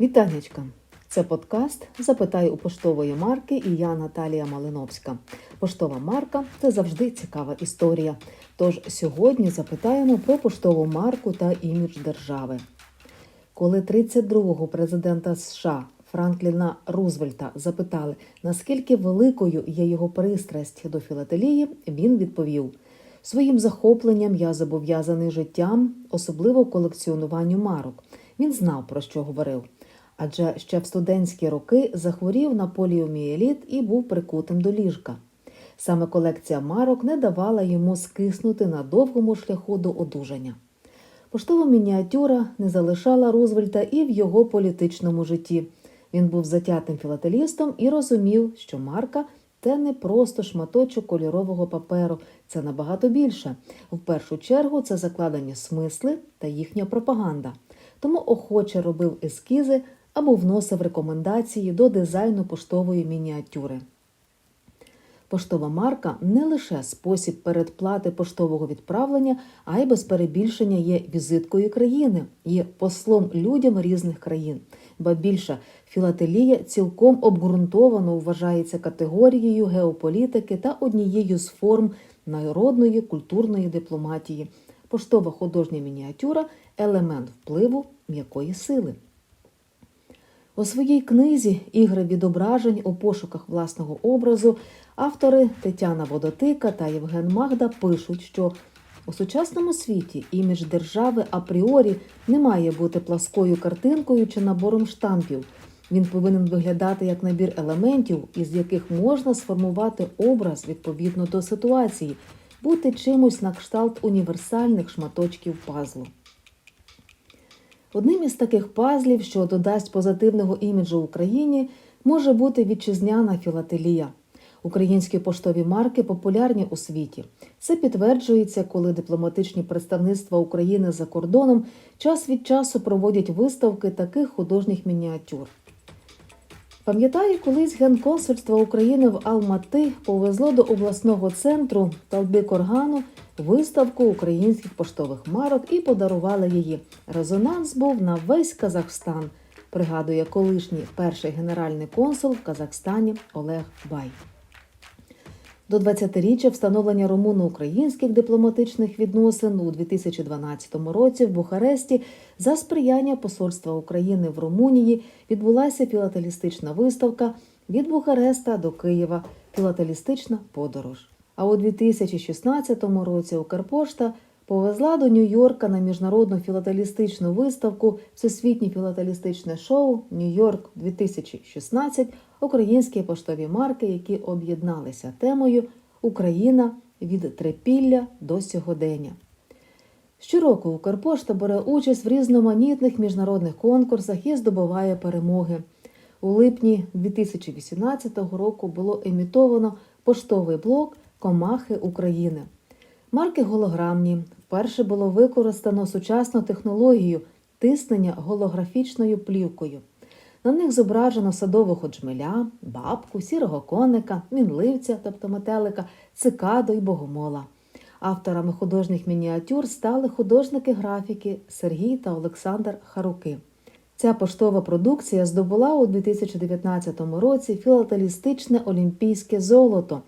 Вітанечка! Це подкаст Запитай у поштової марки і я Наталія Малиновська. Поштова марка це завжди цікава історія. Тож сьогодні запитаємо про поштову марку та імідж держави. Коли 32-го президента США Франкліна Рузвельта запитали, наскільки великою є його пристрасть до філателії, він відповів: своїм захопленням я зобов'язаний життям, особливо колекціонуванню марок. Він знав, про що говорив. Адже ще в студентські роки захворів на поліомієліт і був прикутим до ліжка. Саме колекція марок не давала йому скиснути на довгому шляху до одужання. Поштова мініатюра не залишала Рузвельта і в його політичному житті. Він був затятим філателістом і розумів, що марка це не просто шматочок кольорового паперу, це набагато більше. В першу чергу це закладені смисли та їхня пропаганда. Тому охоче робив ескізи або вносив рекомендації до дизайну поштової мініатюри. Поштова марка не лише спосіб передплати поштового відправлення, а й без перебільшення є візиткою країни, є послом людям різних країн. Ба більше філателія цілком обґрунтовано вважається категорією геополітики та однією з форм народної культурної дипломатії. Поштова художня мініатюра елемент впливу м'якої сили. У своїй книзі Ігри відображень у пошуках власного образу автори Тетяна Водотика та Євген Магда пишуть, що у сучасному світі імідж держави апріорі не має бути пласкою картинкою чи набором штампів. Він повинен виглядати як набір елементів, із яких можна сформувати образ відповідно до ситуації, бути чимось на кшталт універсальних шматочків пазлу. Одним із таких пазлів, що додасть позитивного іміджу Україні, може бути вітчизняна філателія. Українські поштові марки популярні у світі. Це підтверджується, коли дипломатичні представництва України за кордоном час від часу проводять виставки таких художніх мініатюр. Пам'ятаю, колись Генконсульство України в Алмати повезло до обласного центру Талбик-Органу виставку українських поштових марок і подарували її. Резонанс був на весь Казахстан, пригадує колишній перший генеральний консул в Казахстані Олег Бай. До 20-річчя встановлення румуно-українських дипломатичних відносин у 2012 році в Бухаресті за сприяння Посольства України в Румунії відбулася філателістична виставка від Бухареста до Києва філателістична подорож. А у 2016 році Укрпошта повезла до Нью-Йорка на міжнародну філателістичну виставку Всесвітнє філателістичне шоу Нью-Йорк 2016 українські поштові марки, які об'єдналися темою Україна від трипілля до сьогодення. Щороку Укрпошта бере участь в різноманітних міжнародних конкурсах і здобуває перемоги. У липні 2018 року було емітовано поштовий блок Комахи України. Марки голограмні. Вперше було використано сучасну технологію тиснення голографічною плівкою. На них зображено садового джмеля, бабку, сірого коника, мінливця, тобто метелика, цикаду й богомола. Авторами художніх мініатюр стали художники графіки Сергій та Олександр Харуки. Ця поштова продукція здобула у 2019 році філателістичне олімпійське золото,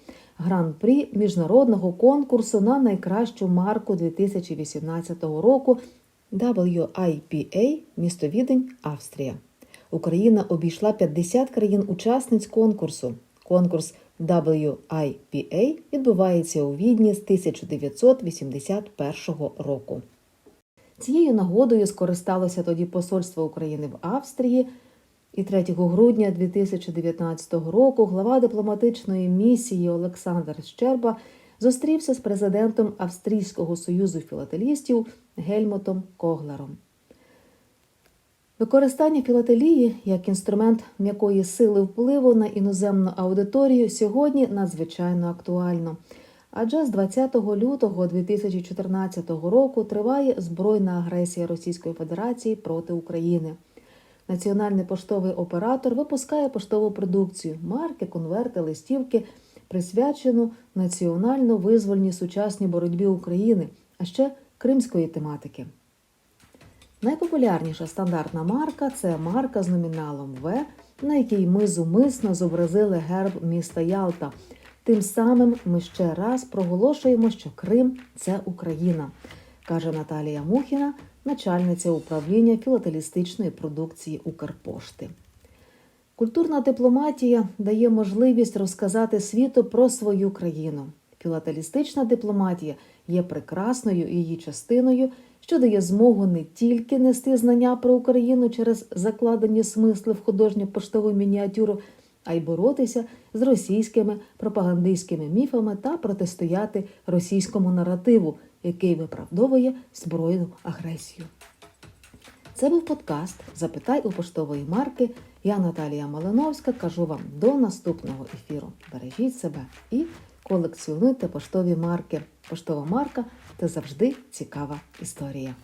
гран-прі міжнародного конкурсу на найкращу марку 2018 року WIPA місто Відень, Австрія. Україна обійшла 50 країн-учасниць конкурсу. Конкурс WIPA відбувається у Відні з 1981 року. Цією нагодою скористалося тоді Посольство України в Австрії. І 3 грудня 2019 року глава дипломатичної місії Олександр Щерба зустрівся з президентом Австрійського союзу філателістів Гельмутом Коглером. Використання філателії як інструмент м'якої сили впливу на іноземну аудиторію сьогодні надзвичайно актуально. Адже з 20 лютого 2014 року триває збройна агресія Російської Федерації проти України. Національний поштовий оператор випускає поштову продукцію, марки, конверти, листівки, присвячену національно визвольній сучасній боротьбі України, а ще кримської тематики. Найпопулярніша стандартна марка це марка з номіналом В, на якій ми зумисно зобразили герб міста Ялта. Тим самим ми ще раз проголошуємо, що Крим це Україна, каже Наталія Мухіна, начальниця управління філателістичної продукції Укрпошти. Культурна дипломатія дає можливість розказати світу про свою країну. Філателістична дипломатія є прекрасною її частиною, що дає змогу не тільки нести знання про Україну через закладені смисли в художню поштову мініатюру, а й боротися з російськими пропагандистськими міфами та протистояти російському наративу, який виправдовує збройну агресію. Це був подкаст Запитай у поштової марки. Я Наталія Малиновська. Кажу вам до наступного ефіру. Бережіть себе і колекціонуйте поштові марки. Поштова марка це завжди цікава історія.